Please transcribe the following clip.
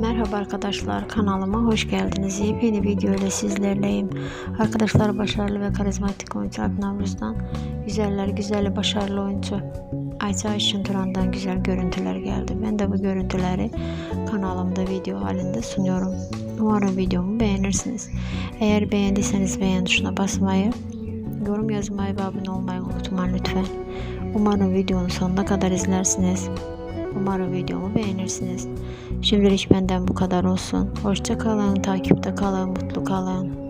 Merhaba arkadaşlar kanalıma hoş geldiniz. Yepyeni video ile sizlerleyim. Arkadaşlar başarılı ve karizmatik oyuncu Alp Navruz'dan güzeller güzeli başarılı oyuncu Ayça Ayşin Turan'dan güzel görüntüler geldi. Ben de bu görüntüleri kanalımda video halinde sunuyorum. Umarım videomu beğenirsiniz. Eğer beğendiyseniz beğen tuşuna basmayı, yorum yazmayı ve abone olmayı unutmayın lütfen. Umarım videonun sonuna kadar izlersiniz. Umarım videomu beğenirsiniz. Şimdilik benden bu kadar olsun. Hoşça kalın, takipte kalın, mutlu kalın.